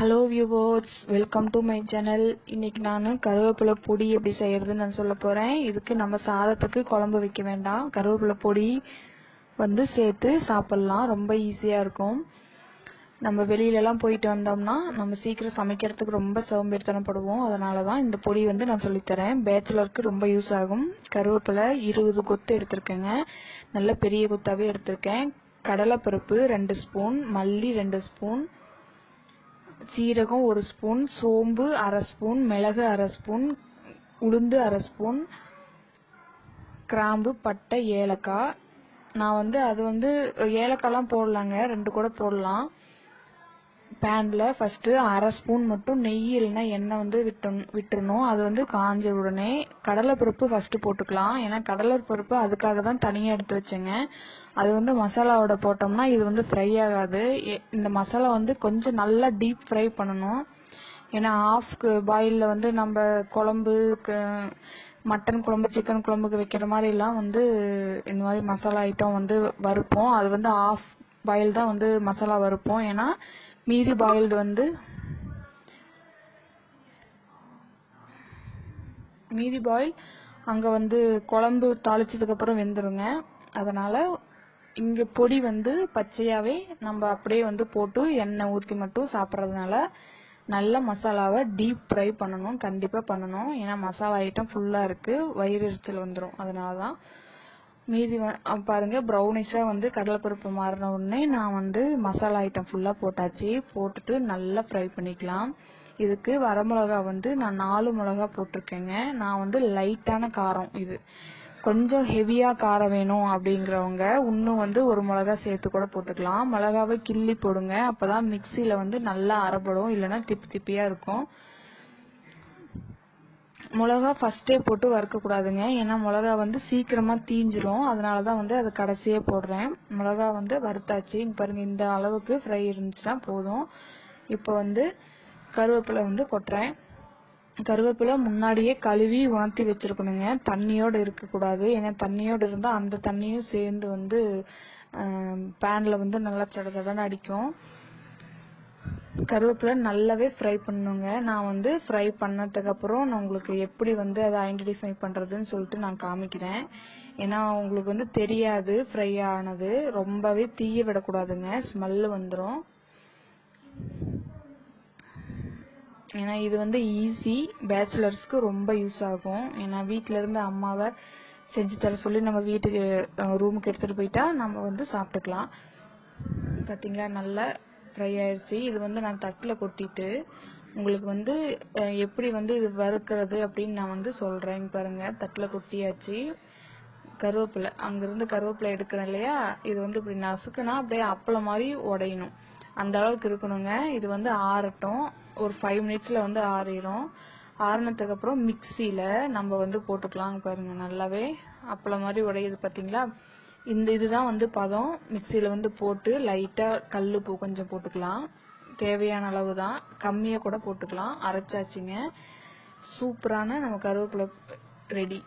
Hello viewers welcome to my channel இன்னைக்கு நான் கருவேப்பிலை பொடி எப்படி செய்யறதுன்னு நான் சொல்ல போறேன். இதுக்கு நம்ம சாதத்துக்கு குழம்பு வைக்க வேண்டாம். கருவேப்பிலை பொடி வந்து சேர்த்து சாப்பிடலாம். ரொம்ப ஈஸியா இருக்கும். நம்ம வெளியிலலாம் போயிட்டு வந்தோம்னா நம்ம சீக்கிரம் சமைக்கிறதுக்கு ரொம்ப சோம்பேறித்தனப்படுவோம். அதனால தான் இந்த பொடி வந்து நான் சொல்லித்தரேன் பேச்சுலருக்கு ரொம்ப யூஸ் ஆகும். கருவேப்பிலை இருபது கொத்து எடுத்திருக்கேங்க. நல்ல பெரிய கொத்தாவே எடுத்திருக்கேன். கடலைப்பருப்பு ரெண்டு ஸ்பூன் மல்லி ரெண்டு ஸ்பூன் சீரகம் ஒரு ஸ்பூன் சோம்பு அரை ஸ்பூன் மிளகு அரை ஸ்பூன் உளுந்து அரை ஸ்பூன் கிராம்பு பட்டை ஏலக்காய். நான் வந்து அது வந்து ஏலக்காய்லாம் போடலாங்க. ரெண்டு கூட போடலாம். பேன்ல ஃபர்ஸ்ட் அரை ஸ்பூன் மட்டும் நெய் இல்லைன்னா எண்ணெய் வந்து விட்டு விட்டுறணும். அது வந்து காஞ்ச உடனே கடலைப்பருப்பு ஃபர்ஸ்ட் போட்டுக்கலாம். ஏன்னா கடலைப்பருப்பு அதுக்காக தான் தனியாக எடுத்து வச்சேங்க. அது வந்து மசாலாவோட போட்டோம்னா இது வந்து ஃப்ரை ஆகாது. இந்த மசாலா வந்து கொஞ்சம் நல்லா டீப் ஃப்ரை பண்ணணும். ஏன்னா ஆஃப் பாயிலில் வந்து நம்ம குழம்பு க- மட்டன் குழம்பு சிக்கன் குழம்புக்கு வைக்கிற மாதிரிலாம் வந்து இந்த மாதிரி மசாலா ஐட்டம் வந்து வறுப்போம். அது வந்து ஆஃப் பாயில் தான் வந்து மசாலா வறுப்போம். ஏன்னா மீதி பாயில்டு வந்து மீதி பாயில் அங்கே வந்து குழம்பு தாளிச்சதுக்கப்புறம் வெந்துருங்க. அதனால் இங்கே பொடி வந்து பச்சையாகவே நம்ம அப்படியே வந்து போட்டு எண்ணெய் ஊற்றி மட்டும் சாப்பிட்றதுனால நல்ல மசாலாவை டீப் ஃப்ரை பண்ணணும். கண்டிப்பாக பண்ணணும். ஏன்னா மசாலா ஐட்டம் ஃபுல்லாக இருக்குது வயிறு எரிச்சல் வந்துடும் அதனால தான் மீதி வ- பாருங்க ப்ரௌனிஷா வந்து கடலைப்பருப்பு மாறின உடனே நான் வந்து மசாலா ஐட்டம் ஃபுல்லா போட்டாச்சு. போட்டுட்டு நல்லா ஃப்ரை பண்ணிக்கலாம். இதுக்கு வரமிளகா வந்து நான் நாலு மிளகா போட்டிருக்கேங்க. நான் வந்து லைட்டான காரம் இது. கொஞ்சம் ஹெவியா காரம் வேணும் அப்படிங்கிறவங்க இன்னும் வந்து ஒரு மிளகா சேர்த்து கூட போட்டுக்கலாம். மிளகாவை கிள்ளி போடுங்க. அப்பதான் மிக்சியில வந்து நல்லா அரைப்படும். இல்லைன்னா திப்பி திப்பியா இருக்கும். மிளகா ஃபர்ஸ்டே போட்டு வறுக்க கூடாதுங்க ஏன்னா மிளகா வந்து சீக்கிரமா தீஞ்சிரும். அதனாலதான் வந்து அதை கடைசியே போடுறேன். மிளகா வந்து வறுத்தாச்சு. இங்க பாருங்க இந்த அளவுக்கு ஃப்ரை இருந்துச்சுன்னா போதும். இப்போ வந்து கருவேப்பிலை வந்து கொட்டுறேன். கருவேப்பிலை முன்னாடியே கழுவி உணர்த்தி வச்சிருக்கணுங்க. தண்ணியோட இருக்கக்கூடாது. ஏன்னா தண்ணியோட இருந்தா அந்த தண்ணியும் சேர்ந்து வந்து பேன்ல வந்து நல்லா சட சடன்னு அடிக்கும். கருவேப்பிலை நல்லாவே ஃப்ரை பண்ணுங்க நான் வந்து ஃப்ரை பண்ணதுக்கு அப்புறம் நான் உங்களுக்கு எப்படி வந்து அதை ஐடென்டிஃபை பண்றதுன்னு சொல்லிட்டு நான் காமிக்கிறேன். ஏன்னா உங்களுக்கு வந்து தெரியாது ஃப்ரை ஆனது. ரொம்பவே தீய விடக்கூடாதுங்க. ஸ்மெல்லு வந்துடும் ஏன்னா இது வந்து ஈஸி பேச்சுலர்ஸ்க்கு ரொம்ப யூஸ் ஆகும். ஏன்னா வீட்ல இருந்து அம்மாவை செஞ்சு தர சொல்லி நம்ம வீட்டுக்கு ரூமுக்கு எடுத்துட்டு போயிட்டா நம்ம வந்து சாப்பிட்டுக்கலாம். பாத்தீங்களா? நல்லா ஃப்ரை ஆயிடுச்சு இது வந்து நான் தட்டில் கொட்டிட்டு உங்களுக்கு வந்து எப்படி வந்து இது வறுக்கிறது அப்படின்னு நான் வந்து சொல்கிறேன் பாருங்க. தட்டில் கொட்டியாச்சு. கருவேப்பிலை. அங்கேருந்து கருவேப்பிலை எடுக்கிறேன் இல்லையா? இது வந்து இப்படி நசுக்குனா அப்படியே அப்பளம் மாதிரி உடையணும். அந்த அளவுக்கு இருக்கணுங்க. இது வந்து ஆறட்டும். ஒரு ஃபைவ் மினிட்ஸில் வந்து ஆறிடும் ஆறினதுக்கு அப்புறம் மிக்சியில நம்ம வந்து போட்டுக்கலாம் பாருங்க. நல்லாவே அப்பளம் மாதிரி உடையுது பார்த்தீங்களா இந்த இதுதான் வந்து பதம். மிக்சியில் வந்து போட்டு லைட்டாக கல் பூ கொஞ்சம் போட்டுக்கலாம். தேவையான அளவு தான் கம்மியாக கூட போட்டுக்கலாம். அரைச்சாச்சுங்க. சூப்பரான நம்ம கருவேப்பிலை ரெடி.